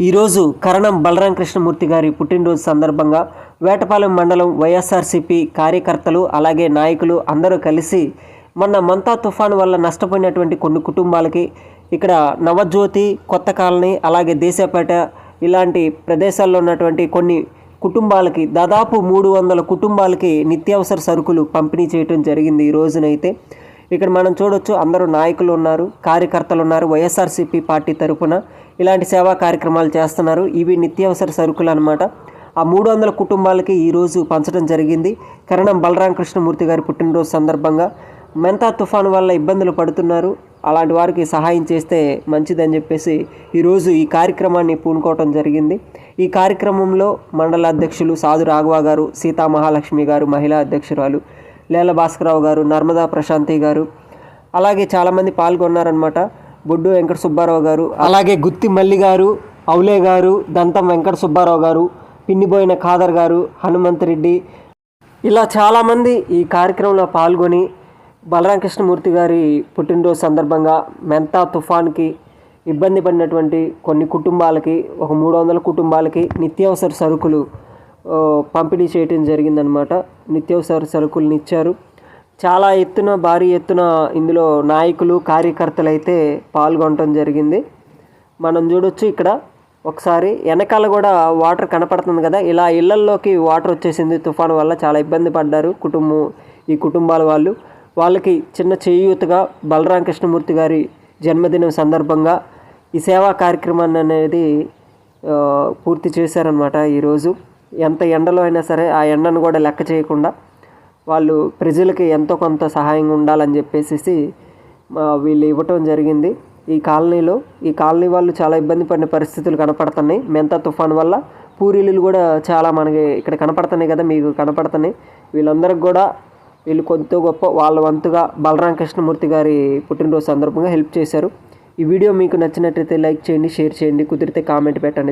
ఈరోజు కరణం బలరాం కృష్ణమూర్తి గారి పుట్టినరోజు సందర్భంగా వేటపాలెం మండలం వైఎస్ఆర్సీపీ కార్యకర్తలు అలాగే నాయకులు అందరూ కలిసి మొన్న మంతా తుఫాను వల్ల నష్టపోయినటువంటి కొన్ని కుటుంబాలకి ఇక్కడ నవజ్యోతి కొత్త కాలనీ అలాగే దేశపేట ఇలాంటి ప్రదేశాల్లో ఉన్నటువంటి కొన్ని కుటుంబాలకి దాదాపు మూడు వందల కుటుంబాలకి నిత్యావసర సరుకులు పంపిణీ చేయడం జరిగింది ఈ రోజునైతే. ఇక్కడ మనం చూడొచ్చు అందరూ నాయకులు ఉన్నారు కార్యకర్తలు ఉన్నారు వైఎస్ఆర్సీపీ పార్టీ తరపున. ఇలాంటి సేవా కార్యక్రమాలు చేస్తున్నారు. ఇవి నిత్యావసర సరుకులు అనమాట ఆ మూడు వందల కుటుంబాలకి ఈరోజు పంచడం జరిగింది. కరణం బలరాం కృష్ణమూర్తి గారి పుట్టినరోజు సందర్భంగా మెంతా తుఫాన్ వల్ల ఇబ్బందులు పడుతున్నారు. అలాంటి వారికి సహాయం చేస్తే మంచిదని చెప్పేసి ఈరోజు ఈ కార్యక్రమాన్ని పూనుకోవటం జరిగింది. ఈ కార్యక్రమంలో మండల అధ్యక్షులు సాధు రాఘవ గారు సీతా మహాలక్ష్మి గారు మహిళా అధ్యక్షురాలు లేల భాస్కరరావు గారు నర్మదా ప్రశాంతి గారు అలాగే చాలామంది పాల్గొన్నారనమాట బొడ్డు వెంకట సుబ్బారావు గారు అలాగే గుత్తి మల్లి గారు అవులే గారు దంతం వెంకట సుబ్బారావు గారు పిన్నిబోయిన ఖాదర్ గారు హనుమంత్ రెడ్డి. ఇలా చాలామంది ఈ కార్యక్రమంలో పాల్గొని బలరామకృష్ణమూర్తి గారి పుట్టినరోజు సందర్భంగా మెంతా తుఫాన్కి ఇబ్బంది పడినటువంటి కొన్ని కుటుంబాలకి ఒక మూడు వందల కుటుంబాలకి నిత్యావసర సరుకులు పంపిణీ చేయటం జరిగిందనమాట నిత్యావసర సరుకులను ఇచ్చారు. చాలా ఎత్తున భారీ ఎత్తున ఇందులో నాయకులు కార్యకర్తలు అయితే పాల్గొనటం జరిగింది. మనం చూడొచ్చు ఇక్కడ ఒకసారి వెనకాల కూడా వాటర్ కనపడుతుంది కదా ఇలా ఇళ్ళల్లోకి వాటర్ వచ్చేసింది. తుఫాను వల్ల చాలా ఇబ్బంది పడ్డారు కుటుంబం ఈ కుటుంబాల వాళ్ళు. వాళ్ళకి చిన్న చేయూతగా బలరామ కృష్ణమూర్తి గారి జన్మదినం సందర్భంగా ఈ సేవా కార్యక్రమాన్ని అనేది పూర్తి చేశారనమాట ఈరోజు. ఎంత ఎండలో అయినా సరే ఆ ఎండను కూడా లెక్క చేయకుండా వాళ్ళు ప్రజలకి ఎంతో కొంత సహాయంగా ఉండాలని చెప్పేసి మా వీళ్ళు ఇవ్వటం జరిగింది. ఈ కాలనీలో ఈ కాలనీ వాళ్ళు చాలా ఇబ్బంది పడిన పరిస్థితులు కనపడుతున్నాయి. మెంతా తుఫాన్ వల్ల పూరీలు కూడా చాలా మనకి ఇక్కడ కనపడుతున్నాయి కదా మీకు కనపడుతున్నాయి. వీళ్ళందరికి కూడా వీళ్ళు కొంత గొప్ప వాళ్ళ వంతుగా బలరామ కృష్ణమూర్తి గారి పుట్టినరోజు సందర్భంగా హెల్ప్ చేశారు. ఈ వీడియో మీకు నచ్చినట్లయితే లైక్ చేయండి షేర్ చేయండి కుదిరితే కామెంట్ పెట్టండి.